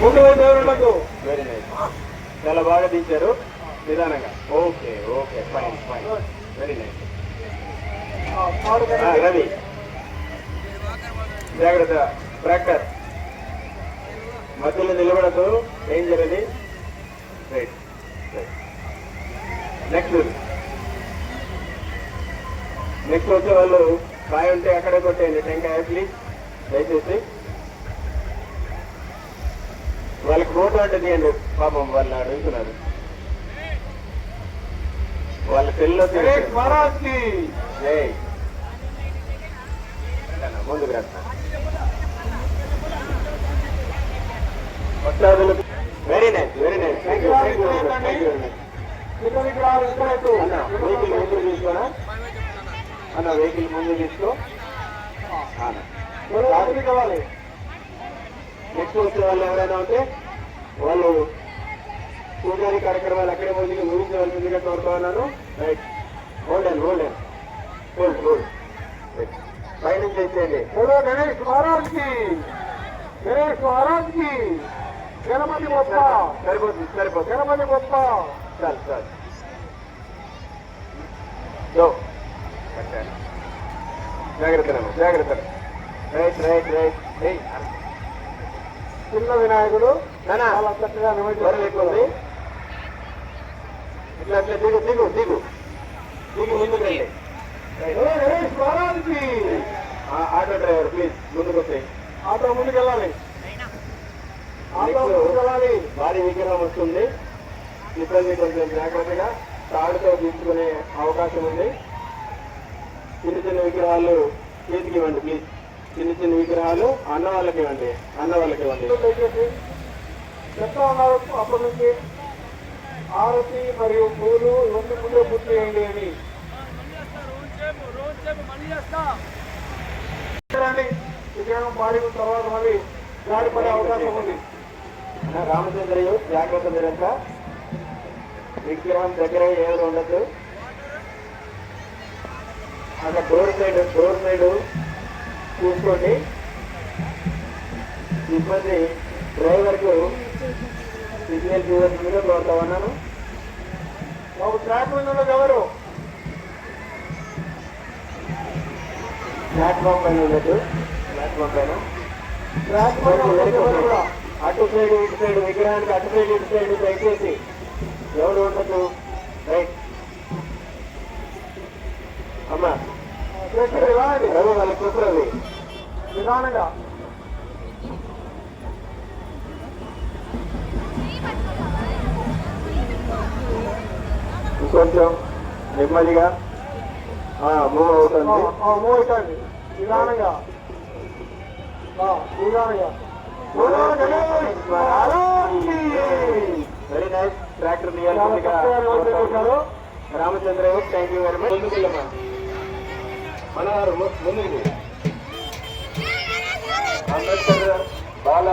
ముందు very nice చాలా బాగా దించారు. నిదానంగా. Okay okay fine fine very nice Ravi జాగ్రత్త ట్రాక్టర్ మధ్యలో నిలబడదు డేంజర్ అది రైట్ నెక్స్ట్ నెక్స్ట్ వచ్చే వాళ్ళు కాయ ఉంటే అక్కడే కొట్టేయండి. టెంకాయ ప్లీజ్ దయచేసి. వాళ్ళకి ఫోటో అంటే పాపం వాళ్ళు అడుగుతున్నారు వాళ్ళ సెల్లో ముందుకు రాస్తా. వస్తాదులకు very nice very nice thank you thank you thank you అన్న వెహికల్ ముందు తీసుకోనా? అన్న వెహికల్ ముందు తీసుకో. కావాలి. నెక్స్ట్ వచ్చే వాళ్ళు ఎవరైనా ఉంటే వాళ్ళు పూజారి కార్యక్రమాలు అక్కడే పోయి ముగించవలసిందిగా కోరుతా ఉన్నాను right hold and hold and hold hold పైనుంచి చేసేయండి చలో గణేష్ మహారాజ్కి గణేష్ మహారాజ్కి గణపతి గొప్ప సరిపోతుంది సరిపోతుంది. గణపతి గొప్ప చాలు చాలు. జాగ్రత్త జాగ్రత్త రైట్ రైట్ రైట్ ఏయ్ చిన్న వినాయకుడు చాలా చక్కగా. ఇట్లా అట్లా దిగు దిగు దిగు. ముందుకు ఆటో డ్రైవర్ ప్లీజ్ ముందుకు వచ్చాయి ఆటో ముందుకెళ్ళాలి. ఆటో ముందుకెళ్ళాలి. భారీ విగ్రహం వస్తుంది. ఇబ్బంది కొంచెం జాగ్రత్తగా తాడుతో తీసుకునే అవకాశం ఉంది. చిన్న చిన్న విగ్రహాలు చేతికి ఇవ్వండి ప్లీజ్. చిన్న చిన్న విగ్రహాలు అన్న వాళ్ళకి ఇవ్వండి అన్న వాళ్ళకి ఇవ్వండి. దయచేసి చెప్తా ఉన్నారు అప్పటి నుంచి ఆరతి మరియు పూలు రెండు ముందే పూర్తి చేయండి అని. విగ్రహం పాడిన తర్వాత మళ్ళీ గాడి పడే అవకాశం ఉంది. రామచంద్రయ్య జాగ్రత్త మీరంతా. విగ్రహం దగ్గర ఎవరు ఉండదు అక్కడ డోర్ సైడ్ డోర్ సైడ్ చూసుకోండి సిబ్బంది డ్రైవర్కు సిగ్నల్ ఇవ్వాల్సిందిగా కోరుతా ఉన్నాను. బాబు ట్రాక్ ఉన్నది ఎవరు? ప్లాట్ఫామ్ పైన ఉండదు ప్లాట్ఫామ్ పైన అటు సైడ్ ఇటు సైడ్ విగ్రహానికి అటు సైడ్ ఇటు సైడ్ దయచేసి ఎవరు ఉండదు రైట్. అమ్మా. వాళ్ళ కూతురవి నిదానంగా. ఇంకొంచెం నెమ్మదిగా. మూవ్ అవుతుంది. మూవ్ అవుతుంది. నిదానంగా. నిదానంగా. Very nice tractor. Ramachandra thank you very much ముందుకు మనవారు ముందుకు. అంబేద్కర్ బాల